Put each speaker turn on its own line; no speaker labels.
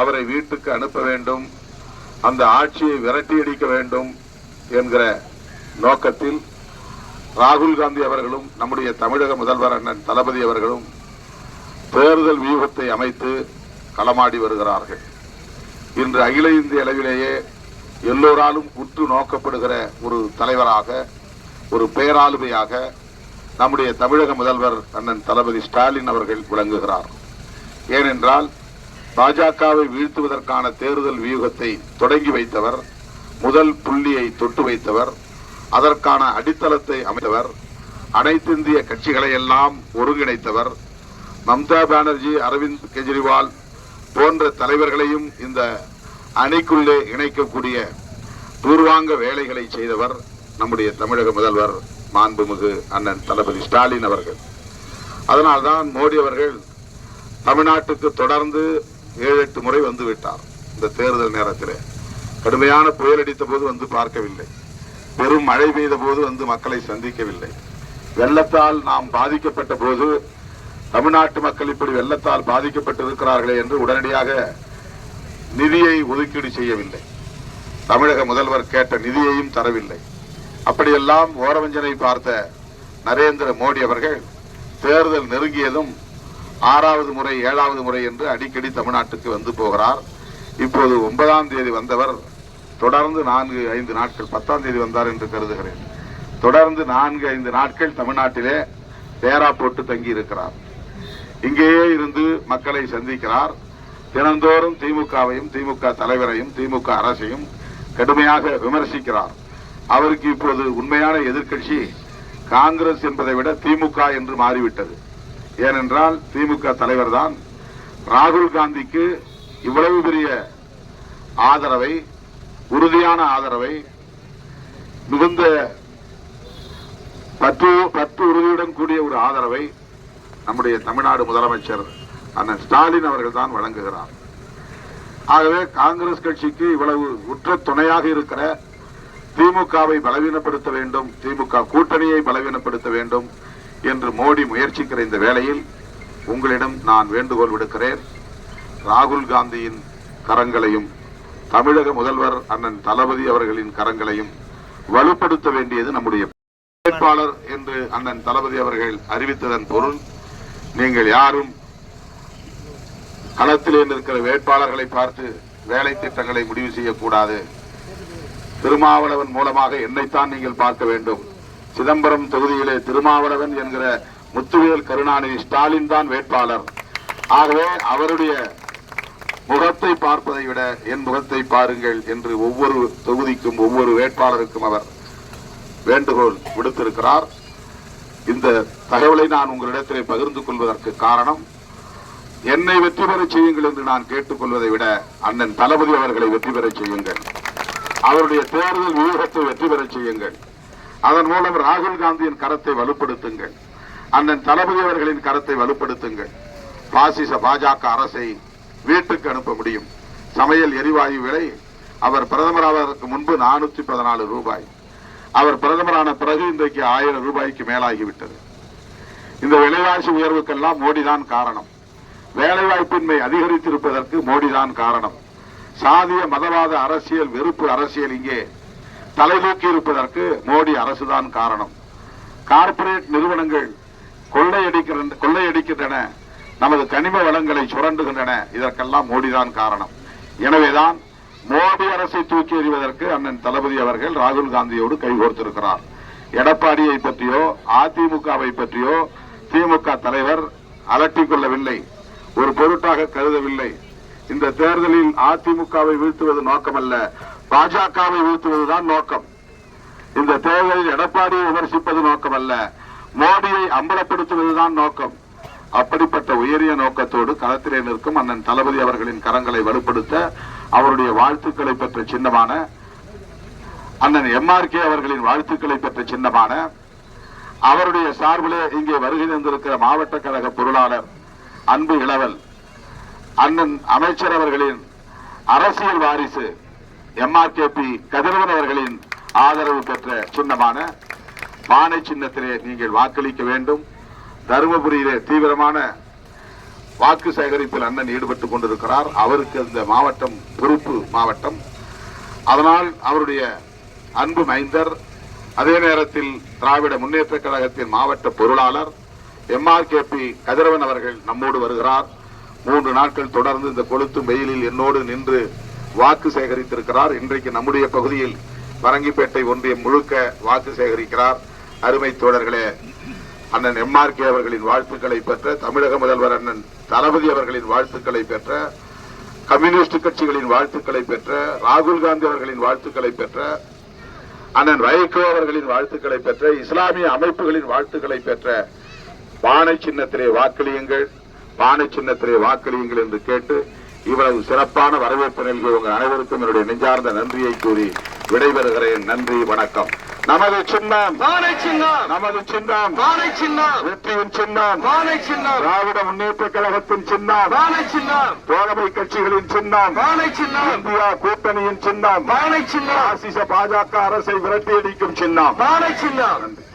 அவரை வீட்டுக்கு அனுப்ப வேண்டும் அந்த ஆட்சியை விரட்டியடிக்க வேண்டும் என்கிற நோக்கத்தில் ராகுல் காந்தி அவர்களும் நம்முடைய தமிழக முதல்வர் அண்ணன் தளபதி அவர்களும் தேர்தல் வியூகத்தை அமைத்து களமாடி வருகிறார்கள். இன்று அகில இந்திய அளவிலேயே எல்லோராலும் உற்று நோக்கப்படுகிற ஒரு தலைவராக ஒரு பேராளுமையாக நம்முடைய தமிழக முதல்வர் அண்ணன் தளபதி ஸ்டாலின் அவர்கள் விளங்குகிறார். ஏனென்றால் பாஜகவை வீழ்த்துவதற்கான தேர்தல் வியூகத்தை தொடங்கி வைத்தவர் முதல் புள்ளியை தொட்டு வைத்தவர் அதற்கான அடித்தளத்தை அமைத்தவர் அனைத்திந்திய கட்சிகளை எல்லாம் ஒருங்கிணைத்தவர் மம்தா பானர்ஜி அரவிந்த் கெஜ்ரிவால் போன்ற தலைவர்களையும் இந்த அணிக்குள்ளே இணைக்கக்கூடிய பூர்வாங்க வேலைகளை செய்தவர் நம்முடைய தமிழக முதல்வர் மாண்புமிகு அண்ணன் தளபதி ஸ்டாலின் அவர்கள். அதனால்தான் மோடி அவர்கள் தமிழ்நாட்டுக்கு தொடர்ந்து ஏழு எட்டு முறை வந்து விட்டார் இந்த தேர்தல் நேரத்தில். கடுமையான புயல் அடித்த போது வந்து பார்க்கவில்லை. பெரும் மழை பெய்த போது வந்து மக்களை சந்திக்கவில்லை. வெள்ளத்தால் நாம் பாதிக்கப்பட்ட போது தமிழ்நாட்டு மக்கள் இப்படி வெள்ளத்தால் பாதிக்கப்பட்டிருக்கிறார்களே என்று உடனடியாக நிதியை ஒதுக்கீடு செய்யவில்லை. தமிழக முதல்வர் கேட்ட நிதியையும் தரவில்லை. அப்படியெல்லாம் ஓரவஞ்சனை பார்த்த நரேந்திர மோடி அவர்கள் தேர்தல் நெருங்கியதும் ஆறாவது முறை ஏழாவது முறை என்று அடிக்கடி தமிழ்நாட்டுக்கு வந்து போகிறார். இப்போது ஒன்பதாம் தேதி வந்தவர் தொடர்ந்து நான்கு ஐந்து நாட்கள் பத்தாம் தேதி வந்தார் என்று கருதுகிறேன். தொடர்ந்து நான்கு ஐந்து நாட்கள் தமிழ்நாட்டிலே பேரா போட்டு தங்கி இருக்கிறார். இங்கேயே இருந்து மக்களை சந்திக்கிறார். தினந்தோறும் திமுகவையும் திமுக தலைவரையும் திமுக அரசையும் கடுமையாக விமர்சிக்கிறார். அவருக்கு இப்போது உண்மையான எதிர்க்கட்சி காங்கிரஸ் என்பதை விட திமுக என்று மாறிவிட்டது. ஏனென்றால் திமுக தலைவர் தான் ராகுல் காந்திக்கு இவ்வளவு பெரிய ஆதரவை உறுதியான ஆதரவை மிகுந்த பற்று பற்று உறுதியுடன் கூடிய ஒரு ஆதரவை நம்முடைய தமிழ்நாடு முதலமைச்சர் அண்ணன் ஸ்டாலின் அவர்கள் தான் வழங்குகிறார். ஆகவே காங்கிரஸ் கட்சிக்கு இவ்வளவு உற்ற துணையாக இருக்கிற திமுகவை பலவீனப்படுத்த வேண்டும் திமுக கூட்டணியை பலவீனப்படுத்த வேண்டும் என்று மோடி முயற்சிக்கிற இந்த வேளையில் உங்களிடம் நான் வேண்டுகோள் விடுக்கிறேன். ராகுல் காந்தியின் கரங்களையும் தமிழக முதல்வர் அண்ணன் தளபதி அவர்களின் கரங்களையும் வலுப்படுத்த வேண்டியது நம்முடைய வேட்பாளர் என்று அண்ணன் தளபதி அவர்கள் அறிவித்ததன் பொருள் நீங்கள் யாரும் களத்திலே நிற்கிற வேட்பாளர்களை பார்த்து வேலை திட்டங்களை முடிவு செய்யக்கூடாது. திருமாவளவன் மூலமாக என்னைத்தான் நீங்கள் பார்க்க வேண்டும். சிதம்பரம் தொகுதியிலே திருமாவளவன் என்கிற முத்துவேல் கருணாநிதி ஸ்டாலின் தான் வேட்பாளர். ஆகவே அவருடைய முகத்தை பார்ப்பதை விட என் முகத்தை பாருங்கள் என்று ஒவ்வொரு தொகுதிக்கும் ஒவ்வொரு வேட்பாளருக்கும் அவர் வேண்டுகோள் விடுத்திருக்கிறார். இந்த தகவலை நான் உங்களிடத்திலே பகிர்ந்து கொள்வதற்கு காரணம் என்னை வெற்றி பெறச் செய்யுங்கள் என்று நான் கேட்டுக்கொள்வதை விட அண்ணன் தளபதி அவர்களை வெற்றி பெறச் செய்யுங்கள். அவருடைய தேர்தல் வியூகத்தை வெற்றி பெறச் செய்யுங்கள். அதன் மூலம் ராகுல் காந்தியின் கரத்தை வலுப்படுத்துங்கள். அண்ணன் தளபதி அவர்களின் கரத்தை வலுப்படுத்துங்கள். பாசிச பாஜக அரசை வீட்டுக்கு அனுப்ப முடியும். சமையல் எரிவாயு விலை அவர் பிரதமராவதற்கு முன்பு நானூத்தி பதினாலு ரூபாய். அவர் பிரதமரான பிறகு இன்றைக்கு ஆயிரம் ரூபாய்க்கு மேலாகிவிட்டது. இந்த விலைவாசி உயர்வுக்கெல்லாம் மோடிதான் காரணம். வேலைவாய்ப்பின்மை அதிகரித்திருப்பதற்கு மோடிதான் காரணம். சாதிய மதவாத அரசியல் வெறுப்பு அரசியல் இங்கே தலைதூக்கி இருப்பதற்கு மோடி அரசுதான் காரணம். கார்ப்பரேட் நிறுவனங்கள் கொள்ளையடிக்கிற கொள்ளையடிக்கின்றன. நமது கனிம வளங்களை சுரண்டுகின்றன. இதற்கெல்லாம் மோடிதான் காரணம். எனவேதான் மோடி அரசை தூக்கி எறிவதற்கு அண்ணன் தளபதி அவர்கள் ராகுல் காந்தியோடு கைகோர்த்திருக்கிறார். எடப்பாடியை பற்றியோ அதிமுகவை பற்றியோ திமுக தலைவர் அலட்டிக் கொள்ளவில்லை. ஒரு பொருட்டாக கருதவில்லை. இந்த தேர்தலில் அதிமுகவை வீழ்த்துவது நோக்கமல்ல. பாஜகவை வீழ்த்துவதுதான் நோக்கம். இந்த தேர்தலில் எடப்பாடியை விமர்சிப்பது நோக்கமல்ல மோடியை அம்பலப்படுத்துவதுதான் நோக்கம். அப்படிப்பட்ட உயரிய நோக்கத்தோடு களத்திலே நிற்கும் அண்ணன் தளபதி அவர்களின் கரங்களை வலுப்படுத்த அவருடைய வாழ்த்துக்களை பெற்ற சின்னமான அண்ணன் எம்ஆர்கே அவர்களின் வாழ்த்துக்களை பெற்ற சின்னமான அவருடைய சார்பிலே இங்கே வருகை தந்திருக்கிற மாவட்ட கழக பொருளாளர் அன்பு இளவல் அண்ணன் அமைச்சர் அவர்களின் அரசியல் வாரிசு எம்ஆர்கேபி கதிரவன் அவர்களின் ஆதரவு பெற்ற சின்னமான மானை சின்னத்திலே நீங்கள் வாக்களிக்க வேண்டும். தருமபுரியிலே தீவிரமான வாக்கு சேகரிப்பில் அண்ணன் ஈடுபட்டுக் கொண்டிருக்கிறார். அவருக்கு அந்த மாவட்டம் பொறுப்பு மாவட்டம். அதனால் அவருடைய அன்பு மைந்தர் அதே நேரத்தில் திராவிட முன்னேற்ற கழகத்தின் மாவட்ட பொருளாளர் எம்ஆர்கேபி கதிரவன் அவர்கள் நம்மோடு வருகிறார். மூன்று நாட்கள் தொடர்ந்து இந்த கொளுத்தும் வெயிலில் என்னோடு நின்று வாக்கு சேகரித்திருக்கிறார். இன்றைக்கு நம்முடைய பகுதியில் பரங்கிப்பேட்டை ஒன்றியம் முழுக்க வாக்கு சேகரிக்கிறார். அருமை தோழர்களே அண்ணன் எம்ஆர்கே அவர்களின் வாழ்த்துக்களை பெற்ற தமிழக முதல்வர் அண்ணன் தளபதி அவர்களின் வாழ்த்துக்களை பெற்ற கம்யூனிஸ்ட் கட்சிகளின் வாழ்த்துக்களை பெற்ற ராகுல் காந்தி அவர்களின் வாழ்த்துக்களை பெற்ற அண்ணன் வைகோ அவர்களின் வாழ்த்துக்களை பெற்ற இஸ்லாமிய அமைப்புகளின் வாழ்த்துக்களை பெற்ற பானை சின்னத்திலே வாக்களியுங்கள் பானை சின்னத்திலே வாக்களியுங்கள் என்று கேட்டு இவ்வளவு சிறப்பான வரவேற்பு நல்கிய உங்கள் அனைவருக்கும் என்னுடைய நெஞ்சார்ந்த நன்றியை கூறி விடைபெறுகிறேன். நன்றி வணக்கம். நமது சின்னம்.
பானை சின்னம்.
நமது சின்னம்.
பானை சின்னம்.
வெற்றியின் சின்னம்.
பானை சின்னம்.
திராவிட முன்னேற்ற கழகத்தின் சின்னம்.
பானை சின்னம்.
தோழமை கட்சிகளின் சின்னம்.
பானை சின்னம்.
இந்தியா கூட்டணியின் சின்னம்.
பானை சின்னம்.
பாசிச பாஜக அரசை விரட்டியடிக்கும் சின்னம்.
பானை சின்னம்.